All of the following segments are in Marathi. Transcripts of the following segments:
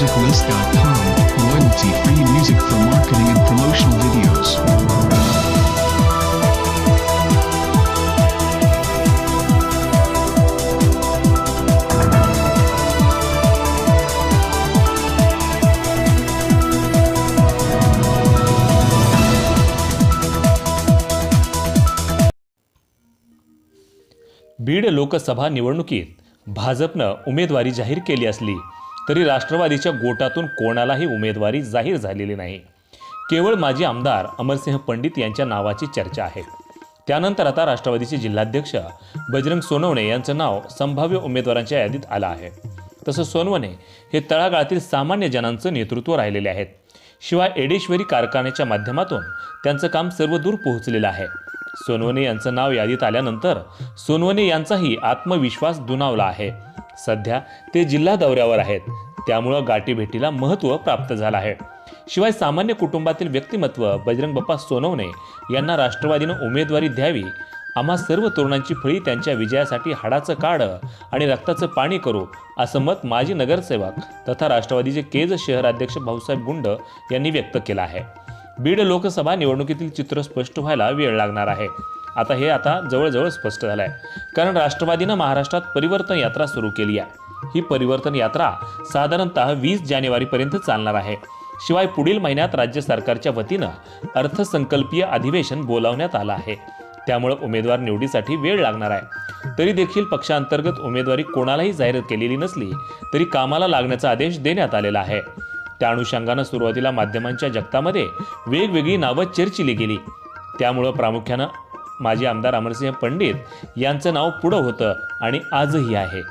musiclist.com, royalty free music for marketing and promotional videos. Beed Lok Sabha निवडणुकीत भाजपनं उमेदवारी जाहीर केली असली तरी राष्ट्रवादीच्या गोटातून कोणालाही उमेदवारी जाहीर झालेली नाही. केवळ माजी आमदार अमरसिंह पंडित यांच्या नावाची चर्चा आहे. त्यानंतर आता राष्ट्रवादीचे जिल्हाध्यक्ष बजरंग सोनवणे यांचं नाव संभाव्य उमेदवारांच्या यादीत आलं आहे. तसं सोनवणे हे तळागाळातील सामान्य जनांचं नेतृत्व राहिलेले आहेत. शिवाय एडेश्वरी कारखान्याच्या माध्यमातून त्यांचं काम सर्वदूर पोहोचलेलं आहे. सोनवणे यांचं नाव यादीत आल्यानंतर सोनवणे यांचाही आत्मविश्वास दुणावला आहे. सध्या ते जिल्हा दौऱ्यावर आहेत. त्यामुळं गाठीभेटीला महत्त्व प्राप्त झालं आहे. शिवाय सामान्य कुटुंबातील व्यक्तिमत्व बजरंग बाप्पा सोनवणे यांना राष्ट्रवादीनं उमेदवारी द्यावी. आम्हा सर्व तरुणांची फळी त्यांच्या विजयासाठी हाडाचं काढ आणि रक्ताचं पाणी करू असं मत माजी नगरसेवक तथा राष्ट्रवादीचे केज शहराध्यक्ष भाऊसाहेब गुंड यांनी व्यक्त केलं आहे. बीड लोकसभा निवडणुकीतील चित्र स्पष्ट व्हायला वेळ लागणार आहे. आता हे आता जवळजवळ स्पष्ट झालं आहे कारण राष्ट्रवादीनं महाराष्ट्रात परिवर्तन यात्रा सुरू केली आहे. ही परिवर्तन यात्रा साधारणतः वीस जानेवारीपर्यंत चालणार आहे. शिवाय पुढील महिन्यात राज्य सरकारच्या वतीनं अर्थसंकल्पीय अधिवेशन बोलावण्यात आलं आहे. त्यामुळे उमेदवार निवडीसाठी वेळ लागणार आहे. तरी देखील पक्षांतर्गत उमेदवारी कोणालाही जाहीर केलेली नसली तरी कामाला लागण्याचा आदेश देण्यात आलेला आहे. त्या अनुषंगानं सुरुवातीला माध्यमांच्या जगतामध्ये वेगवेगळी नावं चर्चिली गेली. त्यामुळं प्रामुख्यानं माजी आमदार अमरसिंह पंडित यांचं नाव पुढं होतं आणि आजही आहे.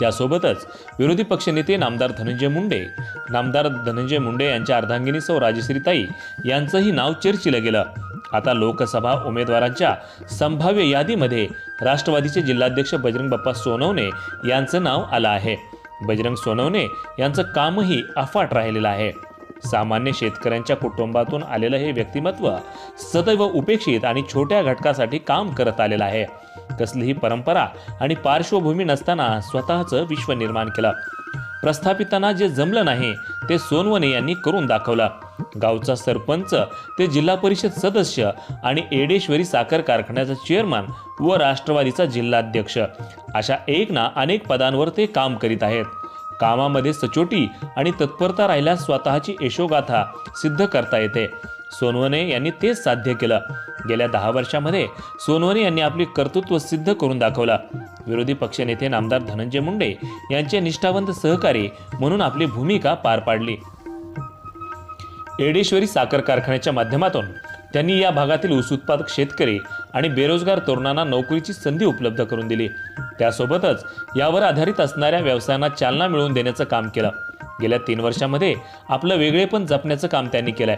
त्यासोबतच विरोधी पक्षनेते नामदार धनंजय मुंडे नामदार धनंजय मुंडे यांच्या अर्धांगिनी सौ राजश्रीताई यांचंही नाव चर्चिलं गेलं. आता लोकसभा उमेदवारांच्या संभाव्य यादीमध्ये राष्ट्रवादीचे जिल्हाध्यक्ष बजरंग बाप्पा सोनवणे यांचं नाव आलं आहे. बजरंग सोनवणे यांचं कामही अफाट राहिलेलं आहे. सामान्य शेतकऱ्यांच्या कुटुंबातून आलेलं हे व्यक्तिमत्व सदैव उपेक्षित आणि छोट्या घटकासाठी काम करत आलेलं आहे. कसलीही परंपरा आणि पार्श्वभूमी नसताना स्वतःचं विश्व निर्माण केलं. प्रस्थापितांना जे जमलं नाही ते सोनवणे यांनी करून दाखवलं. गावचा सरपंच ते जिल्हा परिषद सदस्य आणि एडेश्वरी साखर कारखान्याचा चेअरमन व राष्ट्रवादीचा जिल्हाध्यक्ष. अशा एक ना अनेक पदांवर ते काम करीत आहेत. कामामध्ये सचोटी आणि तत्परता राहिल्यास स्वतःची यशोगाथा सिद्ध करता येते. सोनवणे यांनी तेच साध्य केलं. गेल्या दहा वर्षामध्ये सोनवणे यांनी आपली कर्तृत्व सिद्ध करून दाखवलं. विरोधी पक्षनेते नामदार धनंजय मुंडे यांचे निष्ठावंत सहकारी म्हणून आपली भूमिका पार पाडली. एडेश्वरी साखर कारखान्याच्या माध्यमातून त्यांनी या भागातील ऊस उत्पादक शेतकरी आणि बेरोजगार तरुणांना नोकरीची संधी उपलब्ध करून दिली. त्यासोबतच यावर आधारित असणाऱ्या व्यवसायांना चालना मिळवून देण्याचं काम केलं. गेल्या तीन वर्षामध्ये आपलं वेगळेपण जपण्याचं काम त्यांनी केलंय.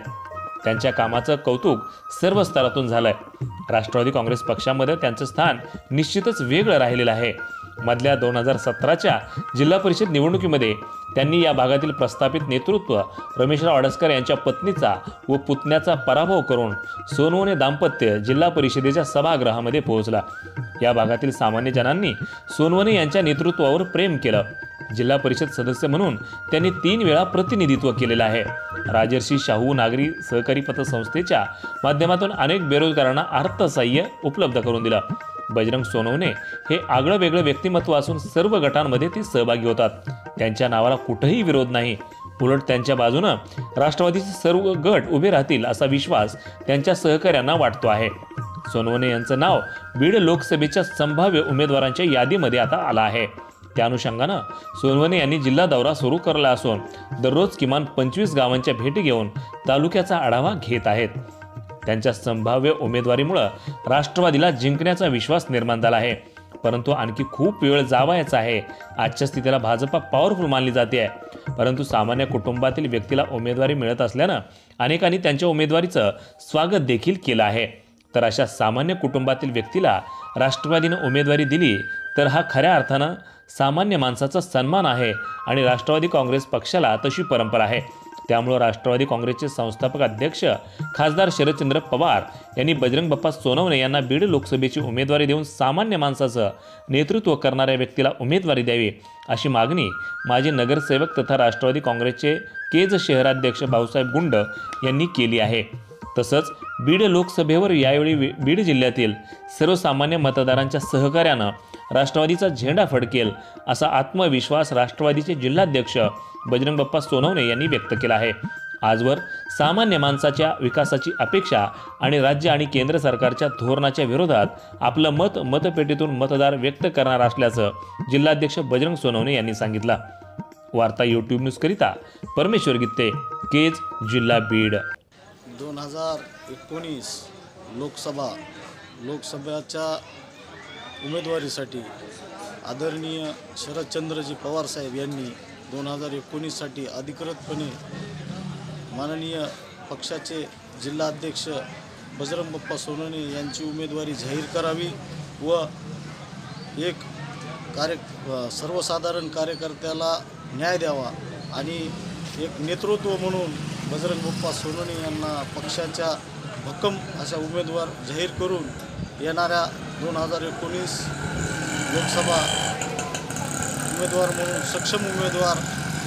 त्यांच्या कामाचं कौतुक सर्व स्तरातून झालंय. राष्ट्रवादी काँग्रेस पक्षामध्ये त्यांचं स्थान निश्चितच वेगळं राहिलेलं आहे. मधल्या दोन हजार सतराच्या जिल्हा परिषद निवडणुकीमध्ये त्यांनी या भागातील प्रस्थापित नेतृत्व रमेशराव आडसकर यांच्या पत्नीचा व पुतण्याचा पराभव करून सोनवणे दाम्पत्य जिल्हा परिषदेच्या सभागृहामध्ये पोहोचला. या भागातील सामान्य जनांनी सोनवणे यांच्या नेतृत्वावर प्रेम केलं. जिल्हा परिषद सदस्य म्हणून त्यांनी तीन वेळा प्रतिनिधित्व केलेलं आहे. राजर्षी शाहू नागरी सहकारी पतसंस्थेच्या माध्यमातून अनेक बेरोजगारांना अर्थसहाय्य उपलब्ध करून दिलं. बजरंग सोनवणे हे आगळं वेगळं व्यक्तिमत्व असून सर्व गटांमध्ये ते सहभागी होतात. त्यांच्या नावाला कुठंही विरोध नाही. उलट त्यांच्या बाजूनं राष्ट्रवादीचे सर्व गट उभे राहतील असा विश्वास त्यांच्या सहकाऱ्यांना वाटतो आहे. सोनवणे यांचं नाव बीड लोकसभेच्या संभाव्य उमेदवारांच्या यादीमध्ये आता आलं आहे. त्या अनुषंगानं सोनवणे यांनी जिल्हा दौरा सुरू करला असून दररोज किमान पंचवीस गावांच्या भेटी घेऊन तालुक्याचा आढावा घेत आहेत. त्यांच्या संभाव्य उमेदवारीमुळं राष्ट्रवादीला जिंकण्याचा विश्वास निर्माण झाला आहे. परंतु आणखी खूप वेळ जावायचा आहे. आजच्या स्थितीला भाजपा पॉवरफुल मानली जाते आहे. परंतु सामान्य कुटुंबातील व्यक्तीला उमेदवारी मिळत असल्यानं अनेकांनी त्यांच्या उमेदवारीचं स्वागत देखील केलं आहे. तर अशा सामान्य कुटुंबातील व्यक्तीला राष्ट्रवादीनं उमेदवारी दिली तर हा खऱ्या अर्थानं सामान्य माणसाचा सन्मान आहे आणि राष्ट्रवादी काँग्रेस पक्षाला तशी परंपरा आहे. त्यामुळं राष्ट्रवादी काँग्रेसचे संस्थापक अध्यक्ष खासदार शरदचंद्र पवार यांनी बजरंग बाप्पा सोनवणे यांना बीड लोकसभेची उमेदवारी देऊन सामान्य माणसाचं नेतृत्व करणाऱ्या व्यक्तीला उमेदवारी द्यावी अशी मागणी माजी नगरसेवक तथा राष्ट्रवादी काँग्रेसचे केज शहराध्यक्ष भाऊसाहेब गुंड यांनी केली आहे. तसंच बीड लोकसभेवर यावेळी बीड जिल्ह्यातील सर्वसामान्य मतदारांच्या सहकार्यानं राष्ट्रवादीचा झेंडा फडकेल असा आत्मविश्वास राष्ट्रवादीचे जिल्हाध्यक्ष बजरंग बाप्पा सोनवणे यांनी व्यक्त केला आहे. आजवर सामान्य माणसाच्या विकासाची अपेक्षा आणि राज्य आणि केंद्र सरकारच्या धोरणाच्या विरोधात आपलं मत मतपेटीतून मतदार व्यक्त करणार असल्याचं जिल्हाध्यक्ष बजरंग सोनवणे यांनी सांगितलं. वार्ता यूट्यूब न्यूजकरिता परमेश्वर गित्ते केज जिल्हा बीड. दोन हजार एकोणीस लोकसभा लोकसभेच्या उमेदवारीसाठी आदरणीय शरदचंद्रजी पवारसाहेब यांनी दोन हजार एकोणीससाठी अधिकृतपणे माननीय पक्षाचे जिल्हाध्यक्ष बजरंग बप्पा सोनवणे यांची उमेदवारी जाहीर करावी व एक कार्य सर्वसाधारण कार्यकर्त्याला न्याय द्यावा आणि एक नेतृत्व म्हणून बजरंग बप्पा सोनवणे यांना पक्षाच्या भक्कम अशा उमेदवार जाहीर करून येणाऱ्या दोन हजार एकोणीस लोकसभा उमेदवार म्हणून सक्षम उमेदवार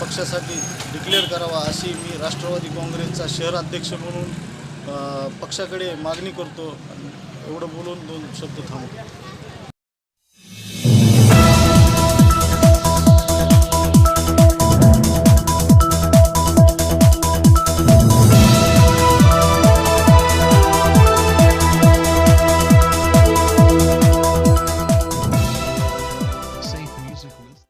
पक्षासाठी डिक्लेअर करावा अशी मी राष्ट्रवादी काँग्रेसचा शहराध्यक्ष म्हणून पक्षाकडे मागणी करतो. एवढं बोलून दोन शब्द थांबतो